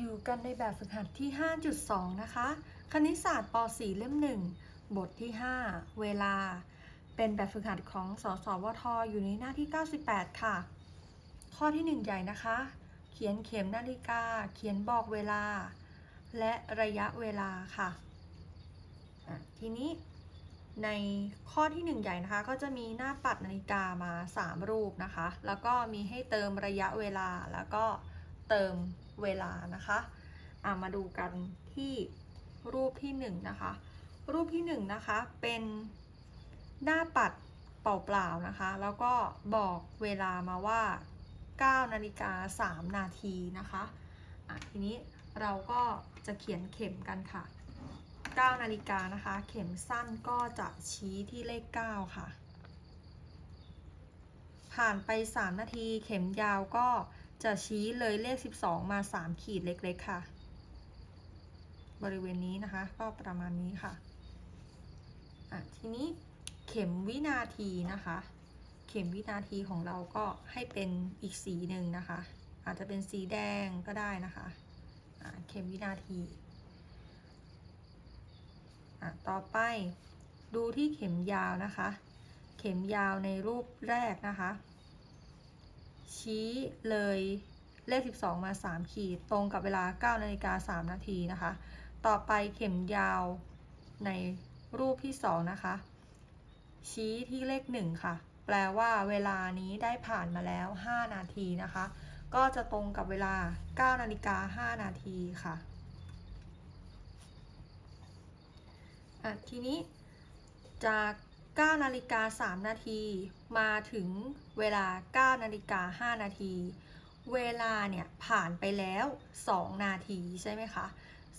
อยู่กันในแบบฝึกหัดที่ 5.2 นะคะ คณิตศาสตร์ป .4 เล่ม 1 บทที่ 5 เวลา เป็นแบบฝึกหัดของสสวทอยู่ในหน้าที่ 98 ค่ะ ข้อที่ 1 ใหญ่นะคะ เขียนเข็มนาฬิกา เขียนบอกเวลา และระยะเวลาค่ะอะ ทีนี้ในข้อที่ 1 ใหญ่นะคะ ก็จะมีหน้าปัดนาฬิกามา 3 รูปนะคะ แล้วก็มีให้เติมระยะเวลาแล้วก็เติมเวลานะคะอะมาดูกันที่รูปที่1นนะคะ รูปที่1นนะคะเป็นหน้าปัดเปล่าๆนะคะ แล้วก็บอกเวลามาว่า 9นาฬิกา3นาทีนะคะะทีนี้เราก็จะเขียนเข็มกันค่ะ 9นาฬิกานะคะ เข็มสั้นก็จะชี้ที่เลข 9 ค่ะ ผ่านไป 3 นาที เข็มยาวก็ จะชี้เลยเลข 12 มา 3 ขีดเล็ก ๆ ค่ะ บริเวณนี้นะคะ ก็ประมาณนี้ค่ะอะทีนี้เข็มวินาทีนะคะ เข็มวินาทีของเราก็ให้เป็นอีกสีหนึ่งนะคะ อาจจะเป็นสีแดงก็ได้นะคะอะเข็มวินาทีอะต่อไปดูที่เข็มยาวนะคะ เข็มยาวในรูปแรกนะคะ ชี้เลยเลข 12 มา 3 ขีด ตรงกับเวลา 9 นาฬิกา 3 นาทีนะคะ ต่อไปเข็มยาวในรูปที่ 2 นะคะ ชี้ที่เลข 1 ค่ะ แปลว่าเวลานี้ได้ผ่านมาแล้ว 5 นาทีนะคะ ก็จะตรงกับเวลา 9 นาฬิกา 5 นาทีค่ะอะ ทีนี้จาก 9 นาฬิกา 3 นาที มาถึง เวลา9นาฬิกา5นาที เวลาเนี่ยผ่านไปแล้ว 2 นาทีใช่ไหมคะ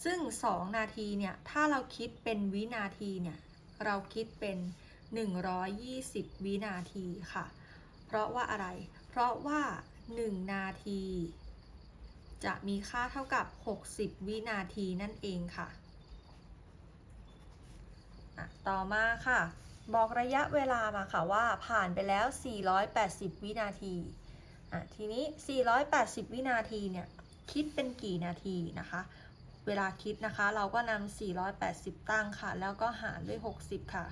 ซึ่ง 2 นาทีเนี่ยถ้าเราคิดเป็นวินาทีเนี่ยเราคิดเป็น 120 วินาทีค่ะ เพราะว่าอะไร เพราะว่า 1 นาที จะมีค่าเท่ากับ 60 วินาทีนั่นเองค่ะอะต่อมาค่ะ บอกระยะเวลามาค่ะว่าผ่านไปแล้ว 480 วินาทีอะทีนี้ 480 วินาทีเนี่ยคิดเป็นกี่นาทีนะคะ เวลาคิดนะคะ เราก็นำ480 ตั้งค่ะ แล้วก็หารด้วย 60 ค่ะ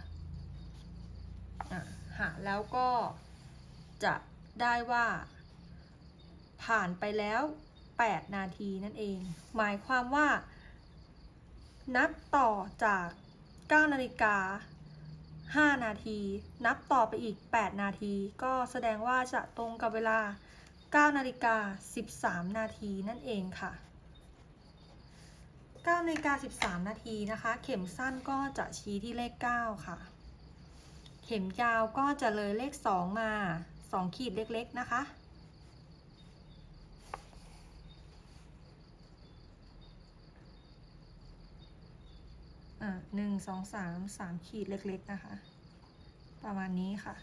อะหารแล้วก็จะได้ว่า ผ่านไปแล้ว 8 นาทีนั่นเอง หมายความว่า นับต่อจาก 9 นาฬิกา 5 นาที นับต่อไปอีก 8 นาที ก็แสดงว่าจะตรงกับเวลา 9 นาฬิกา 13 นาทีนั่นเองค่ะ 9นาฬิกา 13 นาทีนะคะ เข็มสั้นก็จะชี้ที่เลข 9 ค่ะ เข็มยาวก็จะเลยเลข 2 มา 2 ขีดเล็กๆนะคะ อะหนึ่งสองสามสามขีดเล็กๆนะคะ ประมาณนี้ค่ะ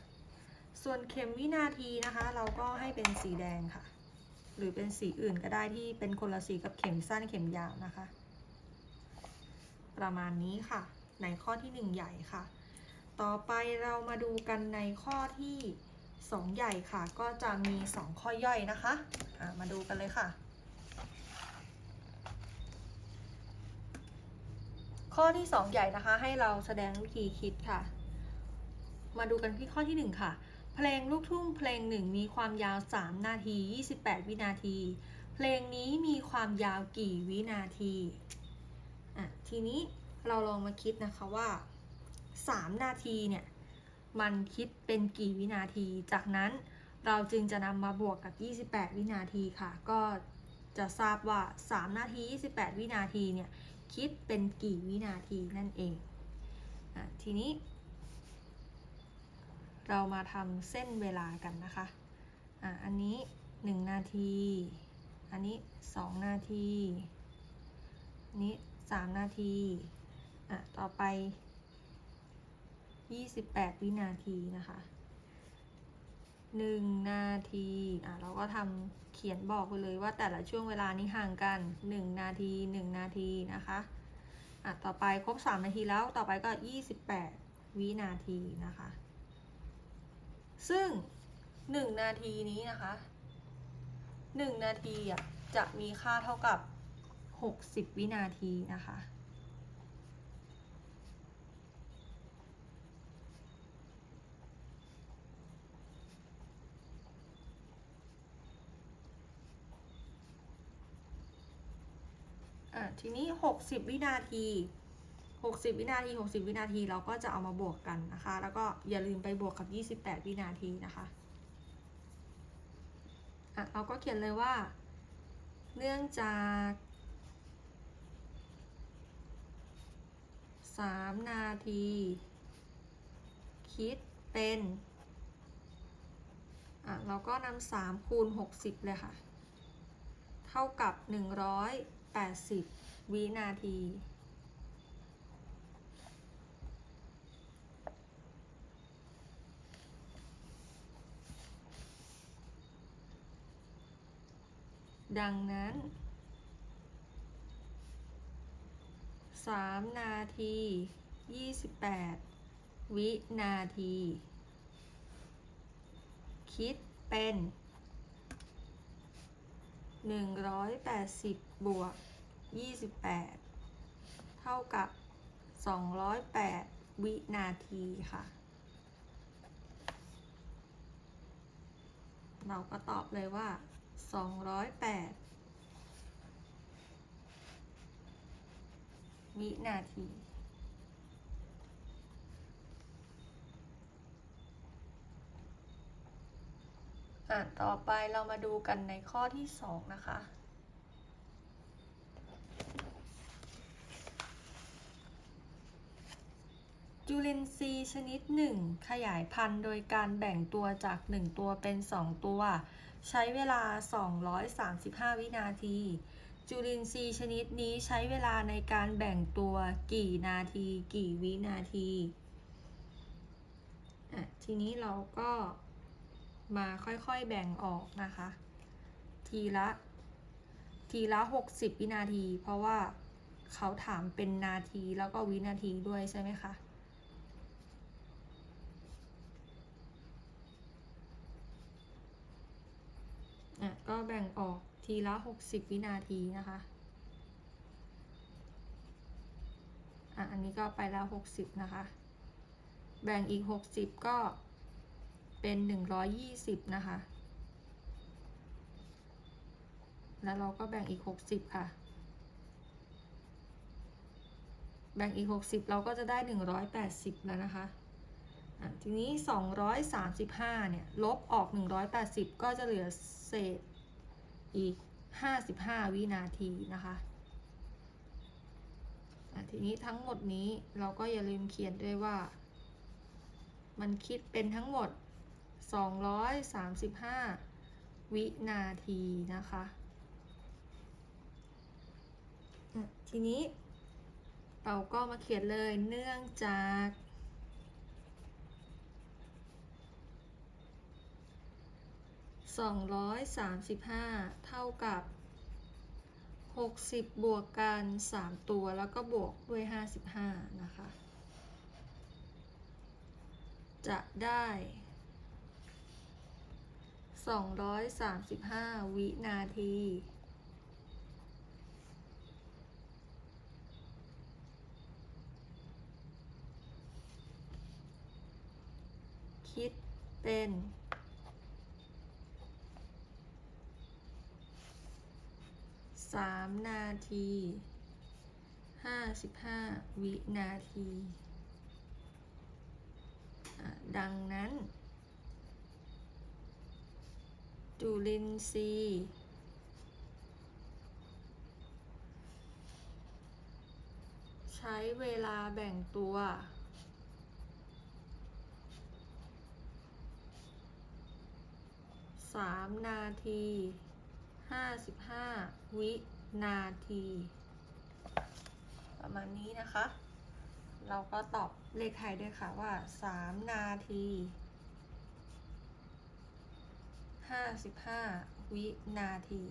ส่วนเข็มวินาทีนะคะ เราก็ให้เป็นสีแดงค่ะ หรือเป็นสีอื่นก็ได้ที่เป็นคนละสีกับเข็มสั้นเข็มยาวนะคะ ประมาณนี้ค่ะ ในข้อที่หนึ่งใหญ่ค่ะ ต่อไปเรามาดูกันในข้อที่สองใหญ่ค่ะ ก็จะมีสองข้อย่อยนะคะะมาดูกันเลยค่ะ ข้อที่2ใหญ่นะคะ ให้เราแสดงวิธีคิดค่ะ มาดูกันที่ข้อที่ 1 ค่ะ เพลงลูกทุ่งเพลงหนึ่งมีความยาว 3 นาที 28 วินาที เพลงนี้มีความยาวกี่วินาทีอะทีนี้เราลองมาคิดนะคะว่า 3 นาทีเนี่ยมันคิดเป็นกี่วินาที จากนั้นเราจึงจะนำมาบวกกับ 28 วินาทีค่ะ ก็จะทราบว่า 3 นาที 28 วินาทีเนี่ย คิดเป็นกี่วินาทีนั่นเองอทีนี้ เรามาทำเส้นเวลากันนะคะอะอันนี้ 1 นาที อันนี้ 2 นาทีนนี้ 3 นาทีอะต่อไป 28 วินาทีนะคะ 1 นาทีอะเราก็ทำเขียนบอกไปเลยว่าแต่ละช่วงเวลานี้ห่างกัน 1 นาที 1 นาทีนะคะอะต่อไปครบ 3 นาทีแล้วต่อไปก็ 28 วินาทีนะคะ ซึ่ง 1 นาทีนี้นะคะ 1 นาทีอะจะมีค่าเท่ากับ 60 วินาทีนะคะ อะทีนี้ 60 วินาที 60 วินาที 60 วินาทีเราก็จะเอามาบวกกันนะคะ แล้วก็อย่าลืมไปบวกกับ 28 วินาทีนะคะอะเราก็เขียนเลยว่า เนื่องจาก3นาที คิดเป็นอะเราก็นำ3คูณ60เลยค่ะ เท่ากับ 80 วินาที ดังนั้น 3 นาที 28 วินาที คิดเป็น 180 บวก 28 เท่ากับ 208 วินาทีค่ะ เราก็ตอบเลยว่า 208 วินาที อะต่อไปเรามาดูกันในข้อที่2นะคะ จุลินทรีย์ชนิดหนึ่งขยายพันธุ์โดยการแบ่งตัวจาก 1 ตัวเป็น 2 ตัว ใช้เวลา 235 วินาที จุลินทรีย์ชนิดนี้ใช้เวลาในการแบ่งตัวกี่นาที กี่วินาที อะ ทีนี้เราก็ มาค่อยๆแบ่งออกนะคะ ทีละทีละ 60 วินาที เพราะว่าเขาถามเป็นนาทีแล้วก็วินาทีด้วยใช่ไหมคะอะก็แบ่งออกทีละ 60 วินาทีนะคะอะอันนี้ก็ไปแล้ว 60 นะคะ แบ่งอีก 60 ก็ เป็น120นะคะ แล้วเราก็แบ่งอีก60ค่ะ แบ่งอีก60เราก็จะได้180แล้วนะคะทีนี้235เนี่ย ลบออก180ก็จะเหลือเศษอีก55วินาทีนะคะอะทีนี้ทั้งหมดนี้เราก็อย่าลืมเขียนด้วยว่า มันคิดเป็นทั้งหมด 235 วินาทีนะคะ ทีนี้เราก็มาเขียนเลยเนื่องจาก235 เท่ากับ 60 บวกกัน 3 ตัวแล้วก็บวกด้วย 55 นะคะ จะได้ 235 วินาที คิดเป็นสามนาทีห้าสิบห้าวินาที ดังนั้น จุลินทรีย์ใช้เวลาแบ่งตัว สามนาทีห้าสิบห้าวินาที ประมาณนี้นะคะ เราก็ตอบเลขไทยด้วยค่ะว่าสามนาที ห้าสิบห้าวินาที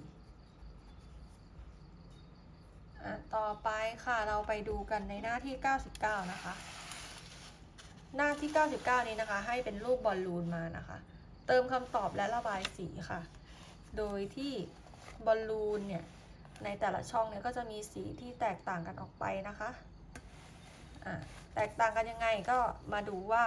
อะต่อไปค่ะเราไปดูกันในหน้าที่ 99 นะคะ หน้าที่ 99 นี้นะคะ ให้เป็นรูปบอลลูนมานะคะ เติมคำตอบและระบายสีค่ะ โดยที่บอลลูนเนี่ยในแต่ละช่องเนี่ยก็จะมีสีที่แตกต่างกันออกไปนะคะะแตกต่างกันยังไงก็มาดูว่า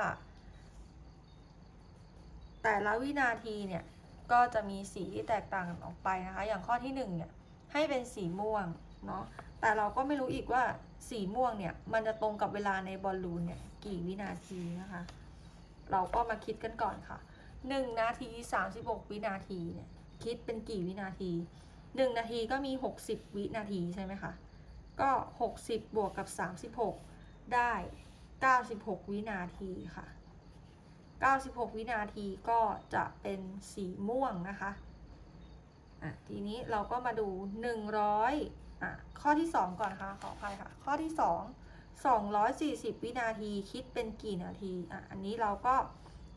แต่ละวินาทีเนี่ย ก็จะมีสีที่แตกต่างกันออกไปนะคะ อย่างข้อที่หนึ่งเนี่ยให้เป็นสีม่วงเนาะแต่เราก็ไม่รู้อีกว่าสีม่วงเนี่ยมันจะตรงกับเวลาในบอลลูนเนี่ยกี่วินาทีนะคะ เราก็มาคิดกันก่อนค่ะ 1 นาที 36 วินาทีเนี่ยคิดเป็นกี่วินาที 1 นาทีก็มี 60 วินาทีใช่ไหมคะก็ 60 บวกกับ 36 ได้ 96 วินาทีค่ะ 96 วินาทีก็จะเป็นสีม่วงนะคะอะทีนี้เราก็มาดู 100อะข้อที่ 2 ก่อนค่ะขออภัยค่ะ ข้อที่ 2 240 วินาทีคิดเป็นกี่นาทีอะอันนี้เราก็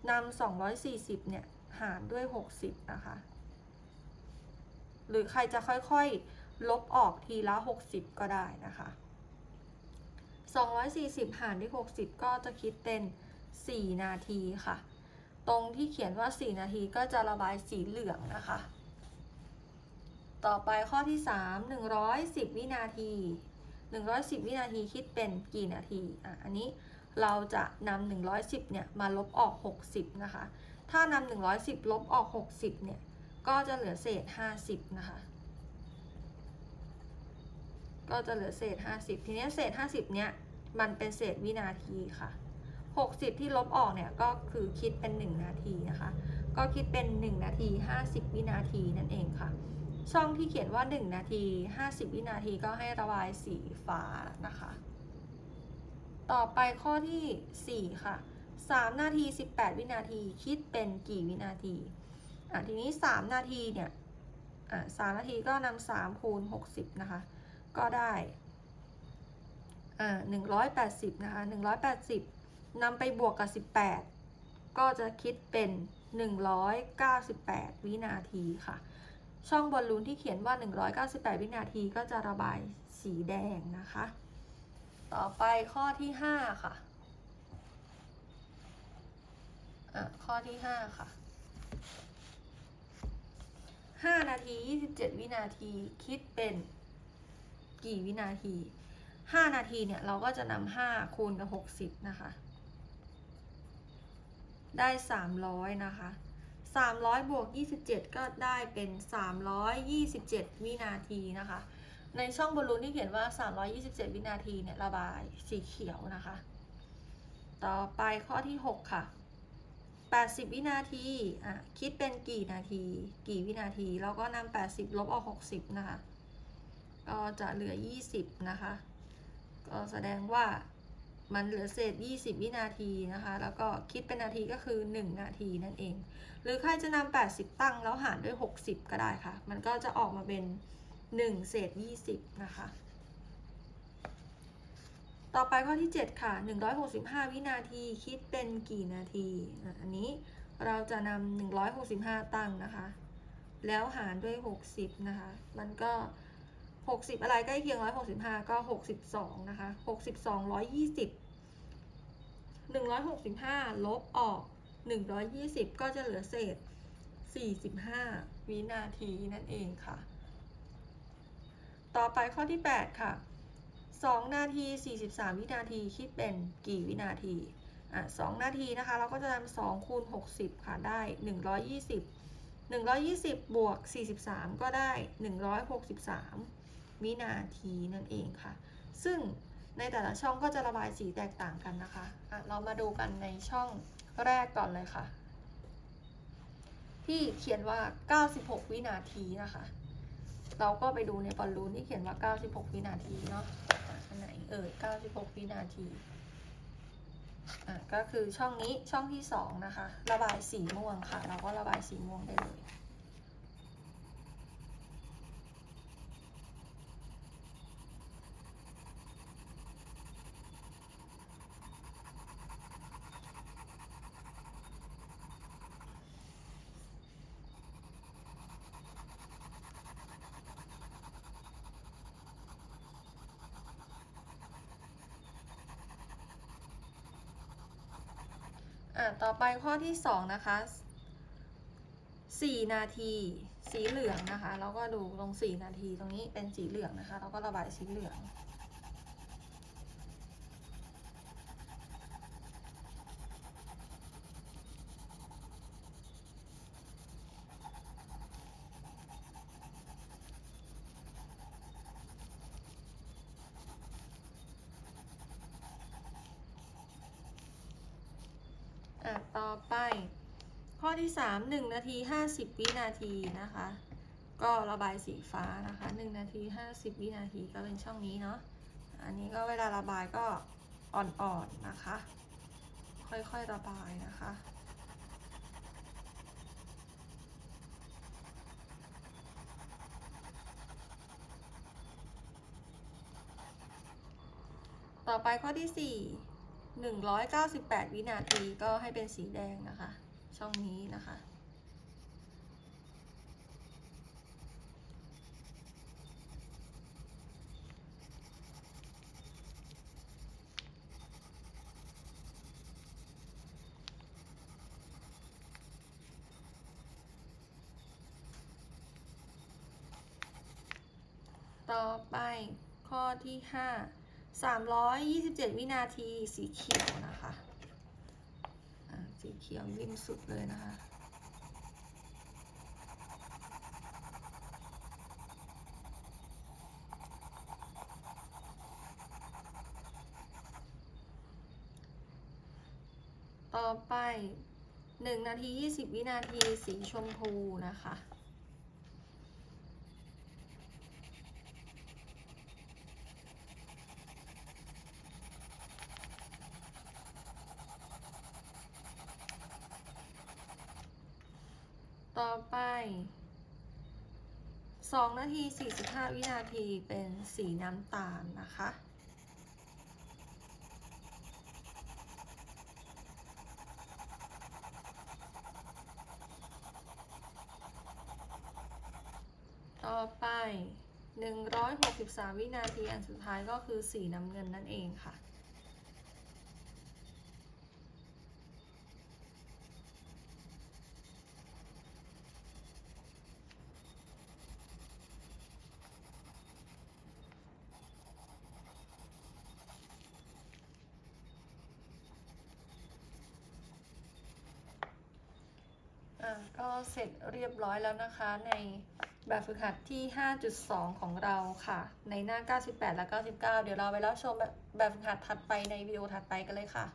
นำ240 เนี่ย หารด้วย 60 นะคะ หรือใครจะค่อยๆ ลบออกทีละ 60 ก็ได้นะคะ 240 หารด้วย 60 ก็จะคิดเป็น 4 นาทีค่ะ ตรงที่เขียนว่า 4 นาทีก็จะระบายสีเหลืองนะคะ ต่อไปข้อที่ 3 110 วินาที 110 วินาทีคิดเป็นกี่นาทีอะอันนี้เราจะนำ110เนี่ยมาลบออก 60 นะคะ ถ้านำ110 ลบออก 60เนี่ย ก็จะเหลือเศษ 50 นะคะ ก็จะเหลือเศษ 50 ทีนี้เศษ 50 เนี่ย มันเป็นเศษวินาทีค่ะ 60 ที่ลบออกเนี่ยก็คือคิดเป็น 1 นาทีนะคะ ก็คิดเป็น 1 นาที 50 วินาทีนั่นเองค่ะ ช่องที่เขียนว่า 1 นาที 50 วินาทีก็ให้ระบายสีฟ้านะคะ ต่อไปข้อทีสี่4 ค่ะ 3 นาที 18 วินาทีคิดเป็นกี่วินาทีอะทีนี้ 3 นาทีเนี่ยอะ3นาทีก็นำ3คูณ60 นะคะ ก็ได้อ่า180 นะคะ 180 นำไปบวกกับ 18 ก็จะคิดเป็น 198 วินาทีค่ะ ช่องบอลลูนที่เขียนว่า 198 วินาทีก็จะระบายสีแดงนะคะ ต่อไปข้อที่ 5 ค่ะอะ ข้อที่ 5 ค่ะ 5 นาที 27 วินาทีคิดเป็นกี่วินาที 5 นาทีเนี่ย เราก็จะนำ5คูณกับ 60 นะคะ ได้ 300 นะคะ 300 บวก 27 ก็ได้เป็น 327 วินาทีนะคะ ในช่องบอลลูนที่เขียนว่า 327 วินาทีเนี่ยระบายสีเขียวนะคะ ต่อไปข้อที่ 6 ค่ะ 80 วินาทีอะคิดเป็นกี่นาที กี่วินาทีเราก็นำ80 ลบออก 60 นะคะ ก็จะเหลือ 20 นะคะ ก็แสดงว่า มันเหลือเศษ 20 วินาทีนะคะ แล้วก็คิดเป็นนาทีก็คือ 1 นาทีนั่นเอง หรือใครจะนำ80 ตั้งแล้วหารด้วย 60 ก็ได้ค่ะ มันก็จะออกมาเป็น 1 เศษ 20 นะคะ ต่อไปข้อที่ 7 ค่ะ 165 วินาทีคิดเป็นกี่นาที อันนี้เราจะนำ165 ตั้งนะคะ แล้วหารด้วย 60 นะคะ มันก็60 อะไรใกล้เคียง 165 ก็ 62 นะคะ 62 120 165 ลบออก 120 ก็จะเหลือเศษ 45 วินาทีนั่นเองค่ะ ต่อไปข้อที่ 8 ค่ะ 2 นาที 43 วินาที คิดเป็นกี่วินาที อะ 2 นาทีนะคะ เราก็จะนำ2คูณ60 ค่ะ ได้ 120 120 บวก 43 ก็ได้ 163 วินาทีนั่นเองค่ะ ซึ่ง ในแต่ละช่องก็จะระบายสีแตกต่างกันนะคะอะเรามาดูกันในช่องแรกก่อนเลยค่ะ ที่เขียนว่า 96 วินาทีนะคะ เราก็ไปดูในบอลลูนที่เขียนว่า 96 วินาทีเนาะอันไหนเอ่ย 96 วินาทีอะก็คือช่องนี้ช่องที่สองนะคะ ระบายสีม่วงค่ะ เราก็ระบายสีม่วงได้เลย อะต่อไปข้อที่สองนะคะสี่นาทีสีเหลืองนะคะ แล้วก็ดูตรงสี่นาทีตรงนี้เป็นสีเหลืองนะคะ แล้วก็ระบายสีเหลือง อะต่อไป ข้อที่ 3 1 นาที 50 วินาทีนะคะ ก็ระบายสีฟ้านะคะ 1 นาที 50 วินาทีก็เป็นช่องนี้เนาะอันนี้ก็เวลาระบายก็อ่อนๆนะคะ ค่อยๆระบายนะคะต่อไปข้อที่4 198 วินาทีก็ให้เป็นสีแดงนะคะ ช่องนี้นะคะ ต่อไปข้อที่ 5 327 วินาทีสีเขียวนะคะอะสีเขียวริมสุดเลยนะคะต่อไป 1 นาที 20 วินาที สีชมพูนะคะ ต่อไป 2 นาที 45 วินาทีเป็นสีน้ำตาลนะคะต่อไป 163 วินาที อันสุดท้ายก็คือสีน้ำเงินนั่นเองค่ะ ก็เสร็จเรียบร้อยแล้วนะคะในแบบฝึกหัดที่ 5.2 ของเราค่ะ ในหน้า 98 และ 99 เดี๋ยวเราไปรับชมแบบแบบฝึกหัดถัดไปในวิดีโอถัดไปกันเลยค่ะ